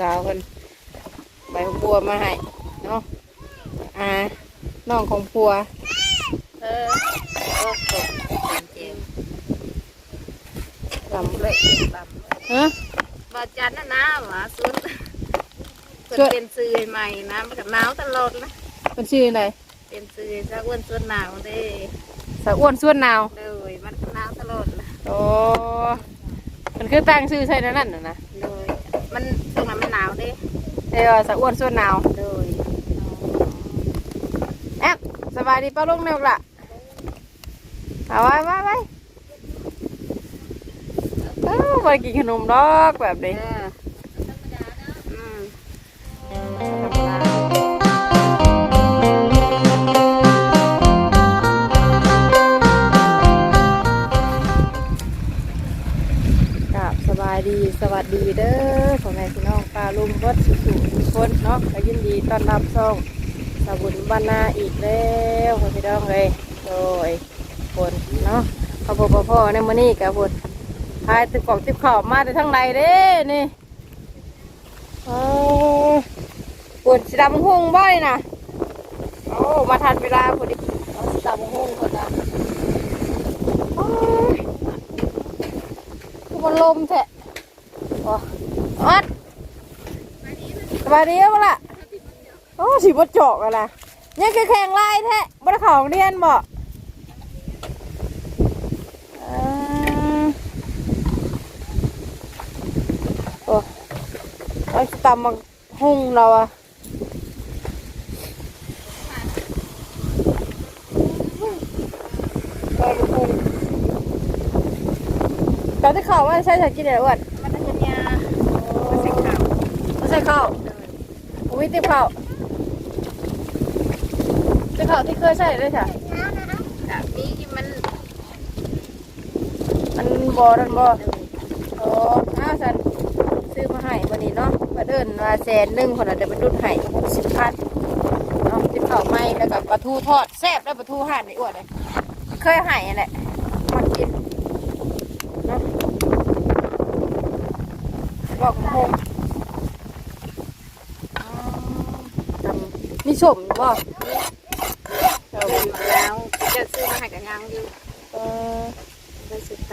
สาวคนใบบัวมาให้เนาะอ่าน้องของผัว เออโอ้โหเจ็บลำเละลำฮะบอจันนะนะหมาสุดเพิ่นช่วยเป็นซื้อใหม่นะมันก็หนาวตลอดนะมันชื่ออะไรเป็นซื้อซะอ้วนส่วนหนาวเด้สาวอ้วนส่วนหนาวเลยมันก็หนาวตลอดนะโอ้มันคือตั้งชื่อใช่นั่นน่ะนะ เลยมันตรงนั้นมันหนาวเด้ เดี๋ยวสะอ้วนส่วนหนาวเลยแอ๊ะสบายดีป้าลุงเร็วละเอาไว้ไว้ไว้เอ้าไปกินขนมดอกแบบนี้ายดีสวัสดีเด้อพ่อแม่พี่น้องป้าลุงวัดสุสุทุกคนเนาะก็ยินดีต้อนรับซ่องสบุญบานาอีกแล้วพี่น้องเลยโดยคนเนาะพ่อพ่อพ่อในมื้อนี้กับพุ่นพายตึกกล่องติบข้าวมาแต่ทั้งไรเด้นี่โอ้ปวดสีดำหุ่งบ่อยนะโอ้มาทันเวลาพอดีสีดำหุ่งคนละคือมันลมแทะ โอ้อัดสบายดีมั้ล่ะโอ้สีบดจอกอะล่ะยังคือแข่งไลายแทะบไดเข่าโรงเรียนบอิ่มโอ้เอาสิตำมาหุ่งเราอะไปดูหุ่ที่ข่าวว่าใช้สกินอะไรอ้วน มันจะยามันสิขาว ไม่ ใช่ข้าวอุ้ยติบข้าวติบข้าวที่เคยใช้เลยค่ะแบบนี้มันมันบอดันบอโอ้อ้าวสันซื้อมาให้วันนี้เนาะมาเดินมาแสนหนึ่งคนละเดี๋ยวไปรุ่นให้สิบพันเนาะติบข้าวไหมแล้วก็ปลาทูทอดแซ่บแล้วปลาทูห่านนี่อ้วนเลยเคยให้แหละมากินเนาะบอกโฮมทำ มีสมบ่เออเป็นมาแล้วจะซื้อมาให้กับงางอยู่เออไปซื้อต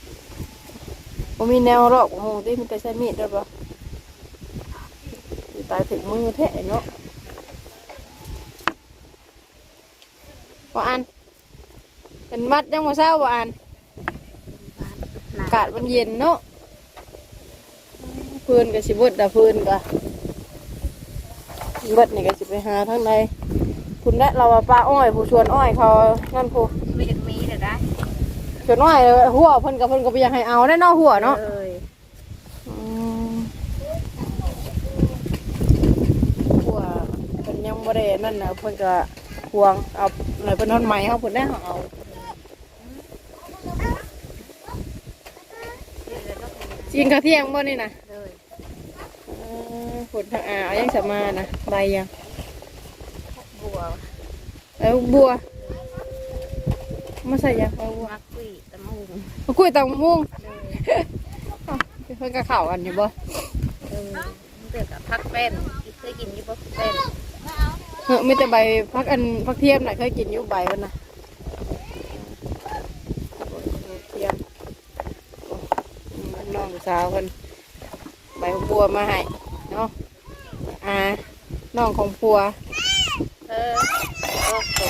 ำผมมีแนวรอกของหงที่มันไปใช้มีดด้วยปะตายถึงมือแท้เนาะว่าอันเป็นมัดยังมาเศร้าว่าอันหนาอากาศมันเย็นเนาะพื้นกับสิบดดาพื้นกะ เบิดนี่ก็สิไปหาทั้งใดคุณและเราว่าปลาอ้อยผู้ชวนอ้อยเขานั่นผู้ไม่จะมีเดี๋ยวได้ชวนอ้อยหัวเพิ่นกับเพิ่นก็ไปอยากให้เอาได้เนาะหัวเนาะเลยอืมหัวเพิ่นยังบ่ได้นั่นน่ะเพิ่นก็ห่วงเอาหน่อยเพิ่นทอนใหม่เฮาเพิ่นได้เฮาเอากินข้าวเที่ยงบ่นี่นะเลยเออ ผลทางอ่าวยังจะมานะใบยังบัวเอ้าบัวมาใส่ยังเอาบัวมักคุยตะมุงมาคุยตังมุ้งเลยอ้าวเพิ่นก็เข้ากันอยู่บ่เออเด็กกับพักเป็นเคยกินยี่ปะเป็นเฮ้อมีแต่ใบพักอันพักเทียมน่ะเคยกินอยู่ใบมันน่ะเทียมโอ้น้องสาวเพิ่นใบบัวมาให้ เนาะอ่าน้องของผัว เออโอ้โห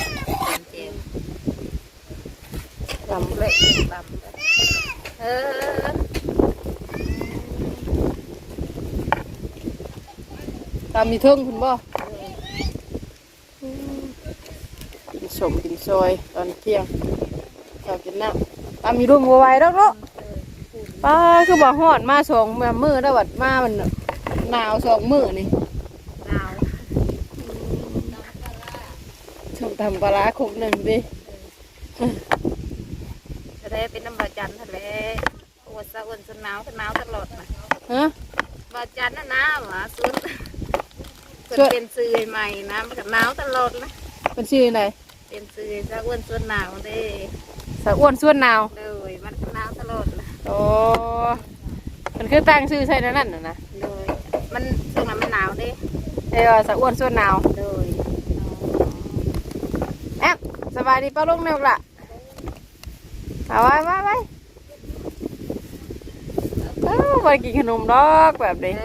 เจ็บลำเละลำเออตามมีเทิงคุณบ่กินสมกินซอยตอนเที่ยงเรากินน้ำปลามีรุ่มบัวไว้แล้วเนาะปลาคือบ่ฮอดมาสองมามือแล้ววัดมามัน หนาวสองมือนี่หนาวชมทำปลาร้าคุกหนึ่งดิจะได้เป็นน้ำบาจันทะเลปวดสะอ้วนสะหนาวสะหนาวตลอดนะฮะบาจันนะนะหมาสุดเพิ่นช่วยเป็นซื้อใหม่นะมันก็หนาวตลอดนะเป็นชื่อไหนเป็นซื้อสะอ้วนส่วนหนาวเด้สาวอ้วนส่วนหนาวเลยมันก็หนาวตลอดนะโอ้มันคือตั้งชื่อใช่นั่นน่ะนะเลย เอ้ยสะอ้วนส่วนหนาวโดยแอมสบายดีป้าลุงเนี่ยละเอาไว้ไว้ไว้เอ้าไปกินขนมดอกแบบเอนี้อ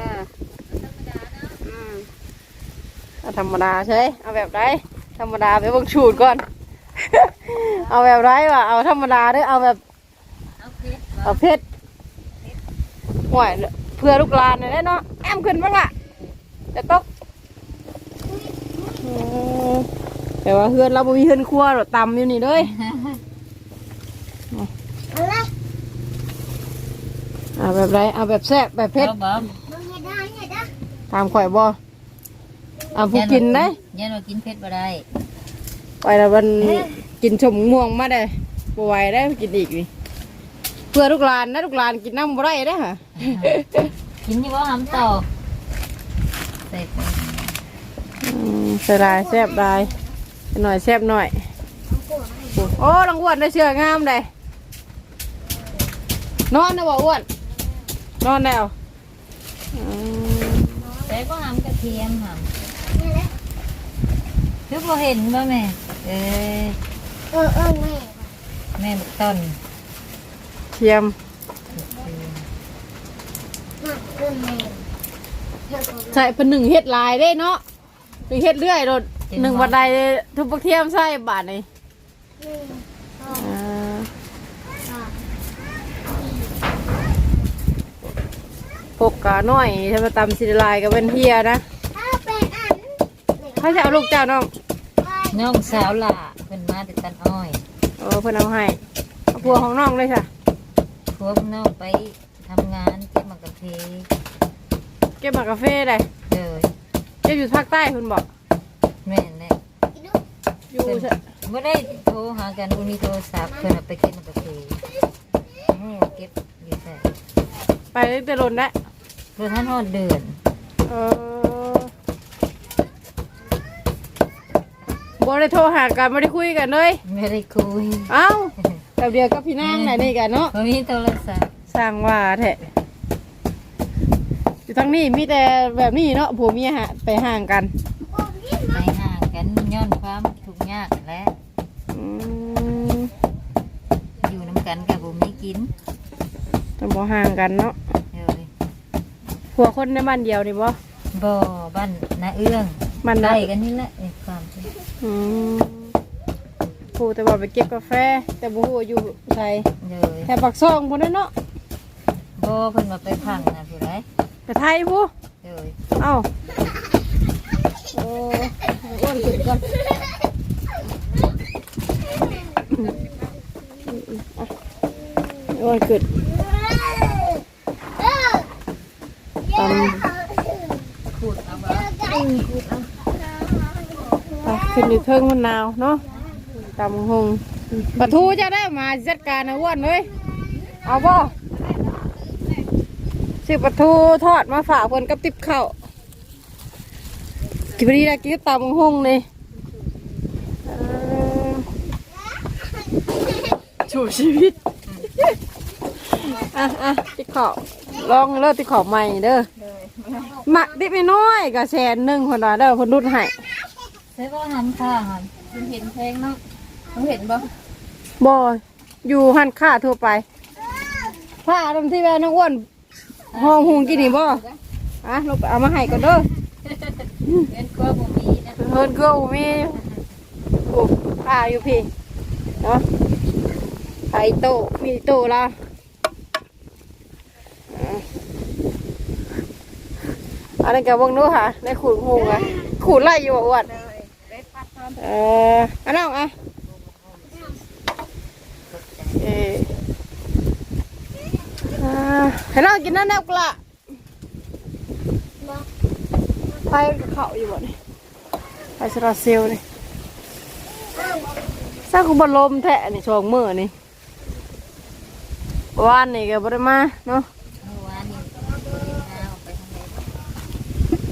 อืมเอาธรรมดาใช่เอาแบบไรธรรมดาไปเบิ่งชูดก่อน เอาแบบไรวะเอาธรรมดาเด้อเอาแบบเอาเพชรเอาเพชรห่วยเพื่อลูกหลานนี่นแหละเนาะแอมขึ้นบ้างล่ะจะตกอืม แต่ว่าเฮือนเราบ่มีเฮือนครัวหรอกตำอยู่นี่เด้ยเอาแบบไรเอาแบบแซ่บแบบเผ็ดเอาบ่ตามข่อยบ่เอาผู้กินได้ยันว่ากินเพชรบ่ได้ไปแล้วมันกินชมม่วงมาได้บ่ไหวได้กินอีกนี่เพื่อลูกหลานนะลูกหลานกินน้ำบ่ได้เด้อค่ะกินนี่บ่หำต่อใส่ไปอืม เสียดายแซ่บได้หน่อยแซ่บหน่อย โอ้ลังอ้วนได้เชือกงามเลยนอนนะบ่อ้วน นอนแล้วอืมใส่บ่หำกระเทียมหำคือบ่เห็นบ่แม่ เอ้ยเออเออแม่แม่บักต้นเทียมหักเออแม่เธอบอกใส่เป็นหนึ่งเฮ็ดลายได้เนาะ หนึ่งเฮ็ดเรื่อยโดดหนึ่งบันไดทุบปักเทียมใส่บาทนี่หนึ่งสองอ่าสามปกกาน้อยถ้ามาตำสิลายก็เป็นเฮียนะห้าแปดอันเขาจะเอาลูกเจ้าน้องน้องสาวหล่าเพิ่นมาแต่ตันอ้อยเออเพิ่นเอาให้เอาพัวของน้องเลยค่ะพวกน้องไปทำงานเก็บมากระเทเก็บหมากกาแฟเลยเลยเก็บ อยู่ภาคใต้คุณบอกแม่นแหละอยู่เพิ่นบ่ได้โทรหากันบ่มีโทรศัพท์เพิ่นเอาไปเก็บมากระเทโอ้เก็บอยู่ใส่ไปตั้งแต่รนแล้วรถท่านฮอดเดือนเออบ่ได้โทรหากันบ่ได้คุยกันเลย ไม่ได้คุยเอ้าแต่เดียวกับพี่นางไหนนี่กันเนาะบ่มีโทรศัพท์ สร้างว่าแท้อยู่ ทั้งนี้มีแต่แบบนี้เนาะผัวเมียหาไปห่างกันไปห่างกันย้อนความทุกข์ยากและอืมอยู่นํกันกับบ่มีกินต้องบ่ห่างกันเนาะเลยผัวคนในบ้านเดียวนี่บ่บ่บ้านนาเอื้องมันใกได้ล้กันนี่แหละไอ้ความจริงอืมผู้แต่ว่าไปเก็บกาแฟ แต่บ่ฮู้ว่าอยู่ไสเลยแถวปากซองพุ่นน่ะเนาะบ่เพิ่นมาไปพังนะผู้ใด ไปไทยผู้เลยเอ้าโอ้อ้วนขึ้นก่อนอ้วนขึ้นตำขูดเอาบ่ไปขึ้นอยู่เทิงมันหนาวเนาะตำหงปลาทูจะได้มาจัดการนะอ้วนเลยเอาบ่ ซื้อปลาทูทอดมาฝากเพิ่นกับติ๊บข้าวกินไปดีนะกินกับตำหงเลยเอ่อชูชีวิต อะอะติ๊บข้าวลองเลิกติ๊บข้าวใหม่เด้อหมักติ๊บน้อยๆกับแสนหนึ่งคนละเด้อคนนุดให้ใช่บ่หำค่ะหำคุณเห็นเพลงเนาะคุณเห็นบ่บออยู่หันค่าทั่วไปผ้าตรงที่แม่น้องอ้วน ห้องหุงกินนี่บ่อะลงไปเอามาให้ก่อนเด้อเห็นกลัวบ่มีนะเฮินเกลือบ่มีโอ้ผ้าอยู่พี่เนาะไข่โตมีโตละอันนี้นกับวงนู้ค่ะในขูดหงอะขูดไล่อยู่อ้วนเอออันน้องอะเออ ให้เรากินนั่นแนวกละไฟกับเขาอยู่บ่นี่ไฟสลาร์เซลล์นี่สร้างคุบลมแทะนี่ชองมือนี่วานนี่ก็บ่ได้มาเนาะเมื่อวานนี่เอาไปทางไหน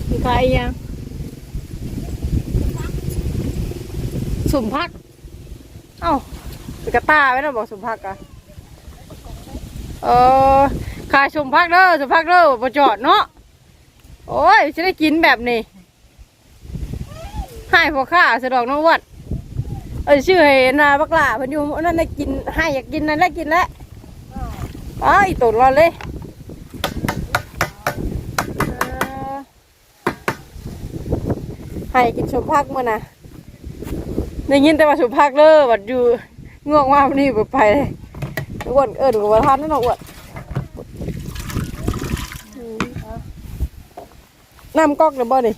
มีใครอีกยังสุ่มพัก เอ้าไปกระตาไว้นะบอกสุ่มพักอะ เออขายสมพักเด้อสมพักเด้อบ่จอดเนาะโอ้ยจะได้กินแบบนี้ให้พอข้าสะดอกน้องวัดเอ้ยชื่อให้นาบักลาพิ่นอยู่นั่นได้กินให้อยากกินนั่นได้กินแล้วไอ้ายตดรอนเลยเออให้กินชมพักมื่อนะได้ยินแต่ว่าชมพักเด้อบัดอยู่ง่วงมากนี่แบบไปเลย อ้วนเอิญกับว่าทานนั่นน่ะอ้วนน้ำก๊อกนะบ่นี่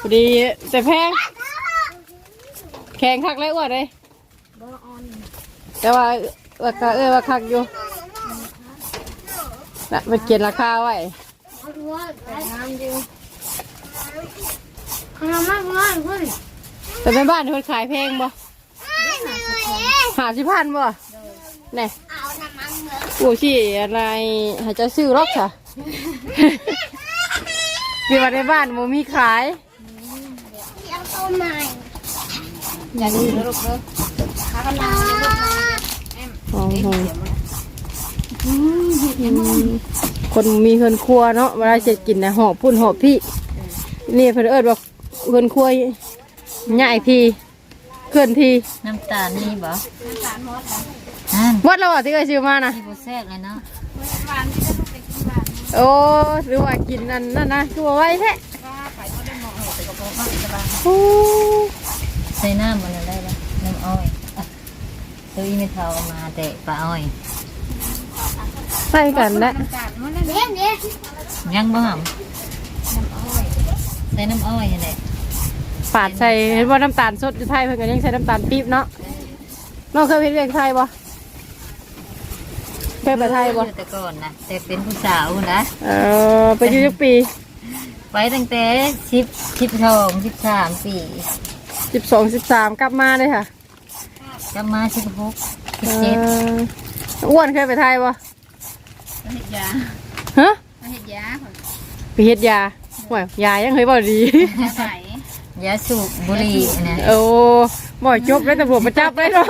พอดีแต่แพงแข็งคักเลยอ้วนเลย แต่ว่าราคาเอ้ยว่าคักอยู่น่ะมันเขียนราคาไว้เอาดูว่าไปน้ำดิวขนมมากเลยเพื่อนแต่ในบ้านคนขายแพงบ่หาสิพันบ่เนี่ยเอาน้ำมันเหลือกูชี่อะไรหาจะซื้อหรอกค่ะมีว่าในบ้านมันมีขายยังต้นใหม่อย่าลืมนะลูกเด้อ ขากำลังลูกมาโอ้โหคนมีเฮือนครัวเนาะเวลาจะกินนะหอบพุ่นหอบพี่ นี่เพิ่นเอิ้นว่าเฮือนครัวใหญ่พี่เคลื่อนที่น้ำตาลนี่บ่นั่นวัดเราอะที่เคยซื้อมานะที่บ่แทรกเลยเนาะโอ้หรือว่ากินนั่นนั่นนะคือว่าไว้แท้โอ้ใส่น้ำมันได้แล้วน้ำอ้อย อะซื้ออีเมทาเอามาแต่ปลาอ้อย ใส่กันนะเดี๋ยวเดี๋ยวยังบ่หำใส่น้ำอ้อยนี่แหละปาดใส่เห็นว่าน้ำตาลสดอยู่ไทยเพิ่นก็ยังใส่น้ำตาลปี๊บเนาะน้องเคยไปเรียนไทยบ่เคยไปไทยบ่อยู่แต่ก่อนนะแต่เป็นผู้สาวนะเออไปอยู่ยักปี ไปตั้งแต่สิบสิบสองสิบสามปีสิบสองสิบสามกลับมาเลยค่ะ กลับมาสิบหกสิเอบเจ็ดออ้วนเคยไปไทยบ่เห็ดยาฮะเห็ดยาไปเฮ็ดยาห่วยยายังเคยบ่ดีใส่ยาสูบบุหรี่นะโอ้บ่จบเลยตำรวจมาจับเลยเนาะ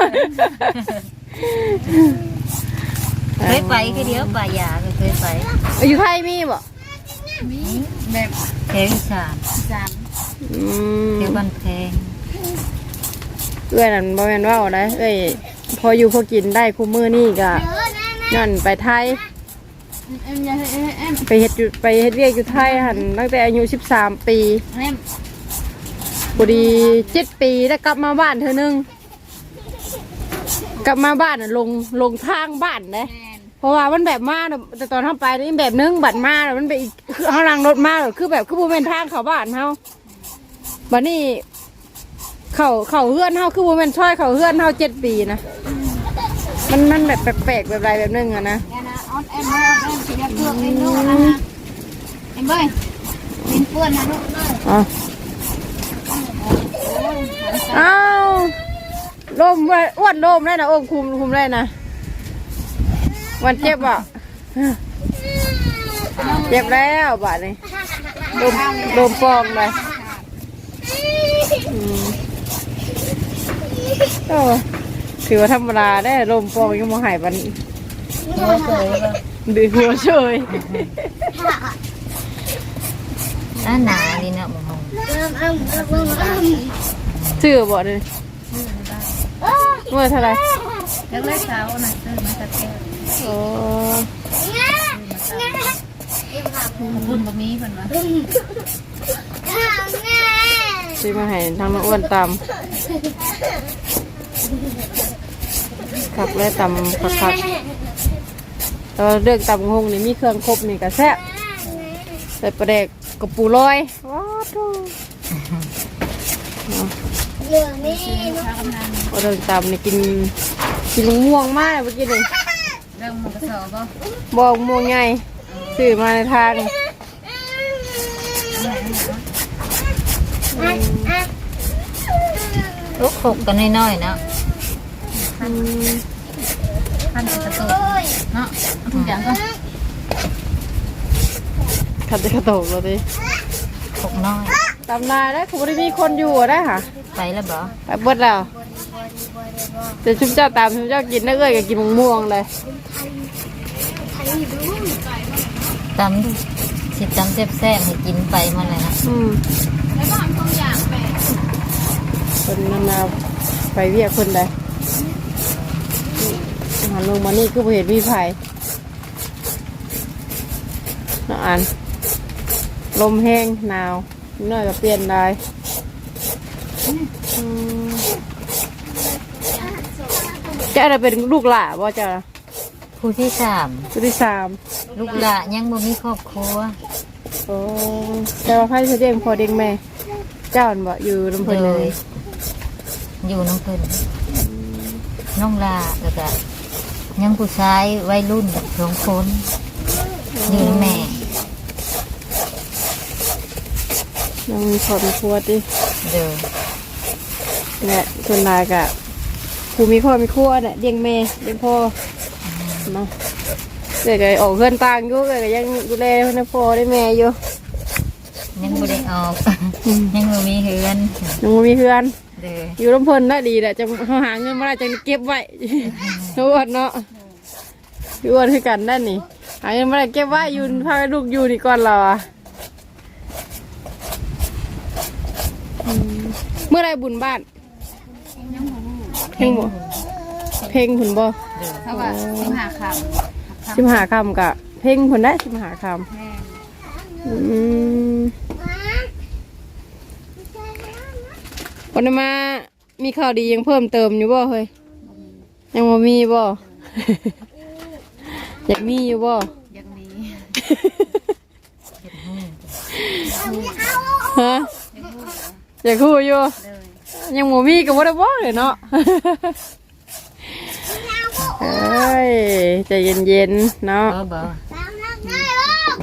เคยไปแค่เดียวไปยาก็เคยไปอยู่ไทยมีบ่มีแบบแถวอีสานจานอืมแถวบ้านแพง เอื้อนนั่นบ่แม่นว่าได้เอ้ยพออยู่พอกินได้คู่มือนี่ก็เออนะนะนั่นไปไทย เอ็มยาเอ็มเอ็มไปเฮ็ดอยู่ไปเฮ็ดเวียกอยู่ไทยหันตั้งแต่อายุ 13 ปีเอ็มพอดี7ปีแล้วกลับมาบ้านเธอนึง กลับมาบ้านน่ะลงลงทางบ้านเด้ แมนเพราะว่ามันแบบมาน่ะแต่ตอนทำไปนี่แบบนึงบัดมาน่ะมันไปอีกคือเขาลังรถมาน่ะคือแบบคือบ่แม่นทางเขาบ้านเฮาบัดนี้ เขาเขาเฮือนเฮาคือบ่แม่นช่อยเขาเฮือนเฮาเจ็ดปีนะมันมันแบบแปลกๆแบบไรแบบนึงอะนะแกนะออนเอ็มเอ็มเอ็มสีเลือกเอ็มลูกนะฮะเอ็มเบ้ยเป็นเพื่อนนะลูกเอ้ยอ๋ออ้าวลมไว้อ้วนลมได้นะโอ้มคุมคุมได้นะวันเจ็บอะเจ็บแล้วบาดนี้ลมลมฟองเลย อืมโอ้ถือว่าธรรมดาได้ลมฟองยังมาหายบันหัวเคยว่าดือหัวเฉยอ่าหนาดีเนาะบ่ฮงเอ็มเอ็มเอ็มเอ็มเอ็มชื่อบ่เลยเมื่อเท่าไหรเล็กเล็กสาวน่ะซื้อมาจากเจ้าโอ้บุญบะมีเพิ่นว่าซื้อมาให้ทางน้องอ้วนตำ ขับและตำคักคักๆแต่ว่าเรื่องตำหงนี่มีเครื่องครบนี่ก็แซ่บใส่ปลาแดกกับปูลอยว้าวโถ่เหลือนี่เอาเรื่องตำนี่กินกินมะม่วงมากเมื่อกี้นี่เรื่องมันกระสอบบ่บอกม่วงไงซื้อมาในทางลูกหกกันน้อยๆเนาะ อืมพันกระตุกเนาะทุกอย่างก็ขัดจะกระโตกเลยดิหกน้อยตำนายได้คือบ่ได้มีคนอยู่ได้ค่ะไปแล้วบ่ไปเบิดแล้วแต่ชุบเจ้าตามชุบเจ้ากินได้เอ้ยก็กินมะม่วงเลยตำสิตำแซ่บๆให้กินไปมาเลยนะอืมแล้วก็ทำตัวอย่างแม่คนนานาวไปเวียกคนใด หันลงมานี่คือบ่เห็นมีไผน้องอัน ลมแห้งหนาวน่อยก็เปลี่ยนได้เจ้าจะเป็นลูกหล่าบ่เจ้าผู้ที่สามผู้ที่สามลูกหล่ายังบ่มีครอบครัวโอ้แต่ว่าไพ่เลี้ยงพอเด็กแม่ เจ้าอันบ่อยู่ลำเพลินเลยอยู่น้องเพิ่นน้องลาแล้วก็ ยังผู้ชายวัยรุ่นสองคนอยู่นำแม่ ยังมีครอบมีครัวดิเด้อเนี่ยส่วนนายกะผู้มีครอบมีครัวเนี่ยเลี้ยงแม่เลี้ยงพ่อเนาะเด็กก็ออกเพื่อนต่างอยู่ก็ยังดูแลเพื่อนพ่อได้แม่อยู่ยังบ่ได้ออกยังบ่มีเฮือนยังบ่มีเพื่อน เด้ออยู่ลำเพลินน่ะดีแหละจะเขาหาเงินมาได้จะเก็บไว้ทุกวันเนาะทุกวันคือกันนั่นนี่หาเงินมาได้เก็บไว้อยู่พาลูกอยู่นี่ก่อนเราอะอืมเมื่อไรบุญบ้านเพลงบ่เพลงผุนบ่เด้อเขาว่าสิบห้าคสิมหาคำกะเพลงผุนได้สิมหาคำแม่ำอืม วันนี้มามีข่าวดียังเพิ่มเติมอยู่บ่เฮ้ยยังบ่มีบ่ อยากมีอยู่บ่ยังมีฮะอยากคู่อยู่เลยยังบ่มีก็บ่ได้บ่เลยเนาะเอ้ยใจเย็นๆเนาะบ่บ่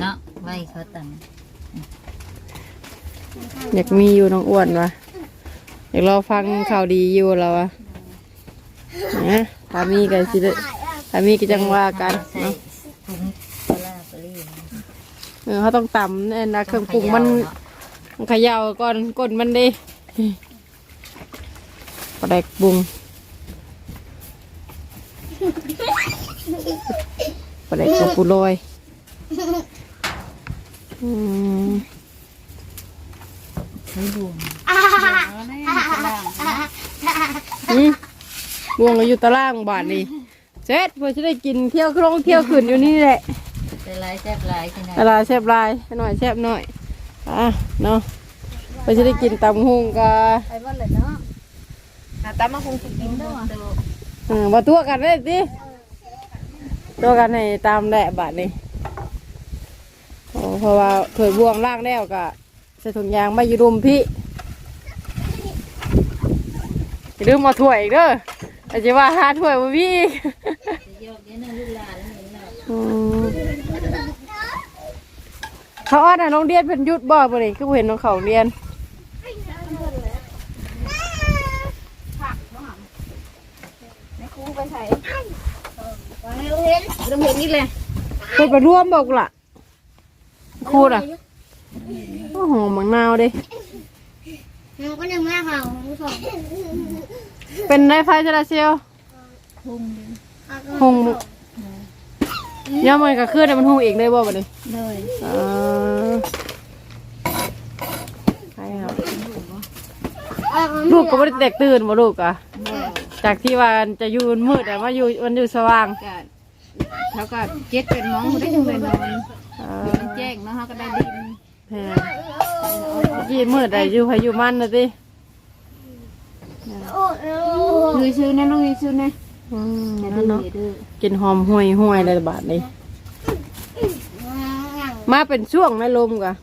เนาะไว้เขาตั้งอยากมีอยู่น้องอ้วนวะ อยากรอฟังข่าวดีอยู่แล้ววะนะถ้ามีก็สิได้ถ้ามีก็จังว่ากันเนาะเออเขาต้องตำเนี่ยนะเครื่องปรุงมันมันเขย่าก่อนก้นมันดิปลาแดกปรุงปลาแดกกับปูโรยอืมใช้บ่วงแล้วนี่กำลัง อืมบวงก็อยู่ตารางบาทนี่เสร็จเพื่อจะได้กินเที่ยวครงเที่ยวขึ้นอยู่นี่แหละเป็นลายแซ่บลายที่ไหนอะไรแซ่บหลายให้หน่อยแซ่บหน่อยอะเนาะเพื่อจะได้กินตำหุงกะไปบ้านเลยเนาะหาตามมาคงจะกินด้วยเออมาตัวกันได้สิตัวกันให้ตามแหละบาทนี่โอ้เพราะว่าเผื่อบวงล่างแล้วกะใส่ถุงยางไม่ยืรุมพี่ อย่าลืมมาถ้วยอีกเด้ออาจจะว่าหาถ้วยมาพี่อีกยกเดี๋ยวนั้นลูกหลานแล้วเห็นแล้วอืมเขาอ้อนอะน้องเดียนเป็นหยุดบ่บ่เลยคือบ่เห็นน้องเขาเรียน ครูไปใส่วันนี้ลุงเห็นลุงเห็นนี่เลยเพิ่นไปร่วมบอกล่ะครูน่ะโอ้โหมังนาวเดิ มันก็ยังแม่เขาผู้ชมเป็นไนไฟจราเซียวหงย่ามันก็คือแต่มันหงอีกเลยบ่บ่เลยเลยเออใช่ครับลูกก็ไม่ได้แตกตื่นบ่ลูกอะจากที่ว่าจะอยู่มืดแต่ว่าอยู่มันอยู่สว่างก็เขาก็เจ็ดเป็นมองได้ยังเลยนอนเออมันแจ้งเนาะเขาก็ได้ดิน แม่มื่อกี้มืดแต่อยู่พายุมันนะสิคือชื่อนะลุงชื่อนะอืมอย่านั่ดื้นอเนาะอย่าดื้อกินหอมห่วยห่วยเลยบาทนี้ มาเป็นช่วงในลมกะ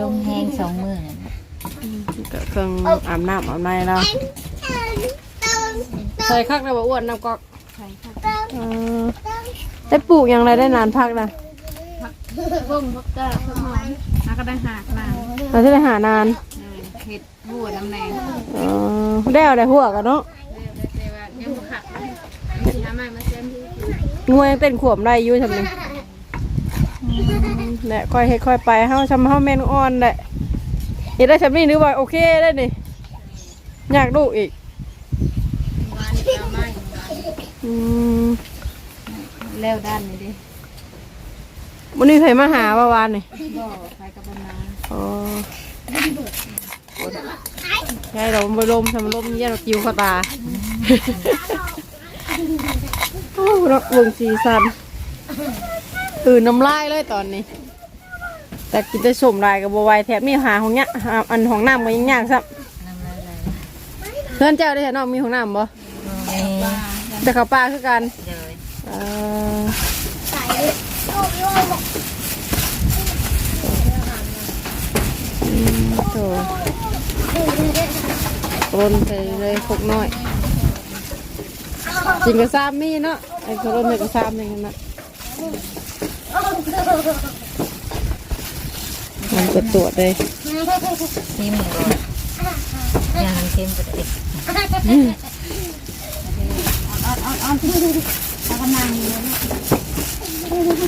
ลมแห้งสองมือนั่นก็เครื่องอาบน้ำอาบในเราใส่คักได้บ่อ้วนน้ำกอกใช่ค่ะเออได้ปลูกอย่างไรได้นานพักนะ พวกพักก็พวกหอมเขาก็ได้หักมาเราจะได้หานานเห็ดบัวน้ำแดงเออได้เอาได้หัวกันเนาะแต่ว่ายังบ่ขักทำไมมาเซ็นที่งวยยังเต้นขวมได้อยู่ทำไมแหละค่อยให้ค่อยไปเฮาชำเฮาแม่นอ่อนแหละเห็นได้ชำนี่หรือว่าโอเคได้นี่อยากดูอีกวานเอาไม้อืมแล้วด้านนี้ดิ วันนี้ใครมาหาว่าวานนี่บ่ไปกับบรรณาอ๋อใช่เราไปลมทำลมเยี่ยเรากิวเข้าตาโอ้รักวงสีสันตื่นน้ำลายเลยตอนนี้ แต่กินได้สมลายกับบัวไหวายแถบมีหาของเนี้ยหาอันของน้ำก็ยังยากซับน้ำลายไหลเพื่อนเจ้าได้เห็นน้องมีของน้ำบ่มีแต่เขาปลาคือกันเลยเอ่ออืม โถกรนไปเลยพกน้อยกินกับซ้ำมีเนาะไอ้กรนไปกับซ้ำอย่างนั้นนะมันจะตรวจเลยชิมก่อนอยางนั้นชิมไปเลยเอาเอาเอาที่เอากำลังอยู่นะ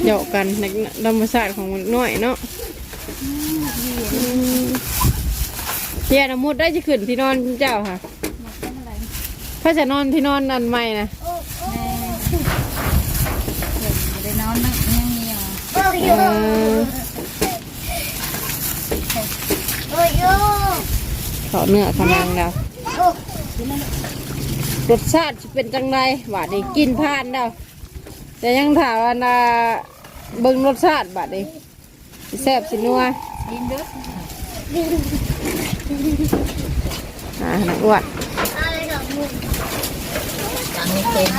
เหยาะกันในธรรมชาติของมันน้อยเนาะเฮียนมุดได้จะขึ้นที่นอนเจ้าค่ะถ้าจะนอนที่นอนนันใหม่นะเดี๋ยวได้นอนนั่งยังเงียวเออขอเนื้อขนังดาวรสชาติเป็นจังไรบาดนี้กินผ่านดาว แต่ยังถามว่านาเบิ่งรสชาติบาดนี้สิแซ่บสินัวกินเด้ออ่านักอ้วนอย่างนี้เค็ม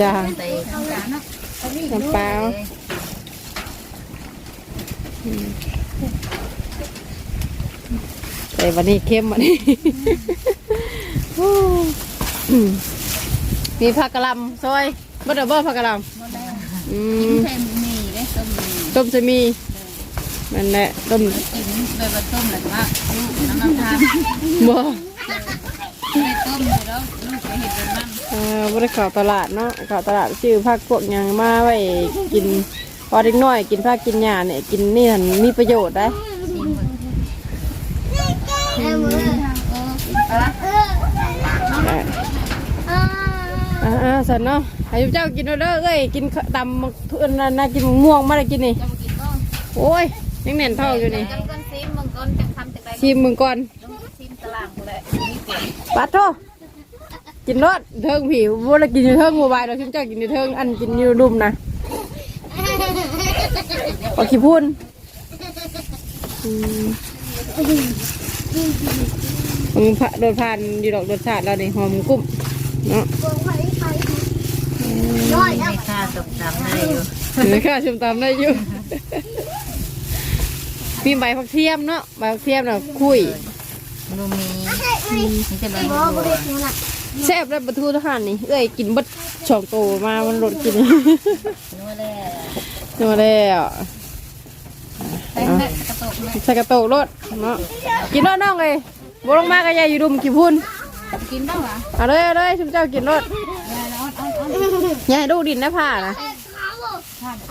จ้าใส่น้ำเปล่าแต่วันนี้เข้มวันนี้ มีผักกะหล่ำซอย บ่ได้บ่ผักกะหล่ำอืกินมแค่หมี่ได้ต้มหมี่ต้มจะมีนั่นแหละต้มกินแบบว่าต้มแบบว่าลูกน้ำมันทานบ่ไม่ต้มเลยแล้วลูกไปเห็นเป็นมันเออบ่ได้เข้าตลาดเนาะเข้าตลาดซื้อผักพวกหยังมาไว้กินพอเด็กน้อยกินผักกินหญ้าเนี่ยกินนี่หันมีประโยชน์ได้ เออเอออ่าอ่า สันเนาะให้เจ้ากินเด้อเอ้ยกินข้าวตำมะเพื่อนน่ะน่ากินมะม่วงมาได้กินนี่จะมากินบ้างโอ้ยยังแน่นท้องอยู่นี่กันกันซีมมังกรจะทำจากไรชิมมึงก่อนต้องซีมตารางกูแหละนี่เปลี่ยนปัดโทกินรสเทิงผิวบ่ได้กินอยู่เทิงโมบายเราชิมเจ้ากินอยู่เทิงอันกินอยู่รุมนะปอขี้พุ่นอืมมึงพะโดนผ่านอยู่ดอกรสชาติแล้วนี่หอมกุ้มเนาะ ไม่ค่าตกตำได้อยู่เดี๋ยวข้าชิมตามได้อยู่ มีใบผักเทียมเนาะใบผักเทียมเนาะคุยนูมีนี่จะเป็นบัวแซ่บแล้วบรรทุทหารนี่เอ้ยกินเบัดสองโตมามันรถกินนัวแล้วนัวแล้วแป้งแม่กระตกแม่ใส่กระโตกรถเนาะกินรถน้องเลยบลงมากระยายอยู่ดุมกี่พุ่นกินบ้างวะเอาเลยเอาเลยชุมเจ้ากินรถ ยายร้อนอ่อนอ่อนอย่าให้ดูดินนะผ้านะ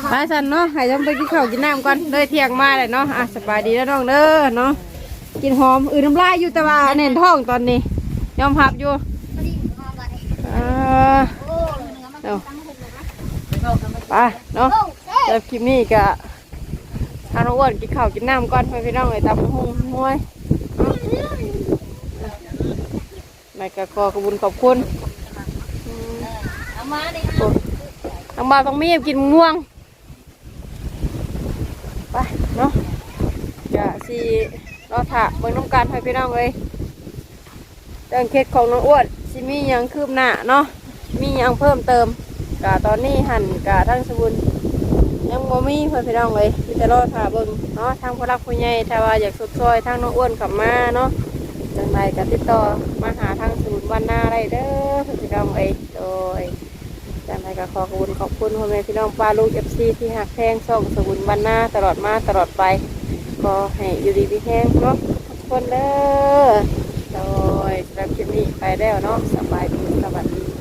ไปสันเนาะให้จำไปกินข้าวกินน้ำก่อนเลยเที่ยงมาเลยเนาะอะสบายดีแล้วน้องเด้อเนาะกินหอมอือน้ำลายอยู่แต่ว่าเน่นท้องตอนนี้ ยอมพับอยู่อ่าเอาไปเนาะเดี๋ยวคลิปนี้ก็ทานอ้วนกินข้าวกินน้ำก่อนไปพี่น้องเลยตำหุ่งมวยแม่ก็ขอขอบคุญขอบคุณ เอามาดิโอ้ทางบ้านต้องมีกินม่วงไปเนาะจะสีรอถาเบิ่งน้ำการให้พี่น้องเลยเรื่องเคสของน้องอ้วนสิมียังคืบหน้าเนาะมียังเพิ่มเติมกะตอนนี้หันกะทั้งสบุญยังบ่มีเพื่อนพี่น้องเลยมีแต่รอถาเบิ่งเนาะทางผู้รักผู้ใหญ่ถ้าว่าอยากสุดซอยทางน้องอ้วนกลับมาเนาะจังไรก็ติดต่อมาหาทางศูนย์วันหน้าได้เด้อเพื่อนพี่น้องเลยโดย จังไรก็ขอขอบคุณขอบคุณพ่อแม่พี่น้องป้าลูกเอฟซีที่หักแพงส่งสบุญบรรณาตลอดมาตลอดไปก็ให้อยู่ดีพี่แห้งเนาะทุกคนเด้อโดยสำหรับคลิปนี้ไปแล้วเนาะสบายดีสวัสดี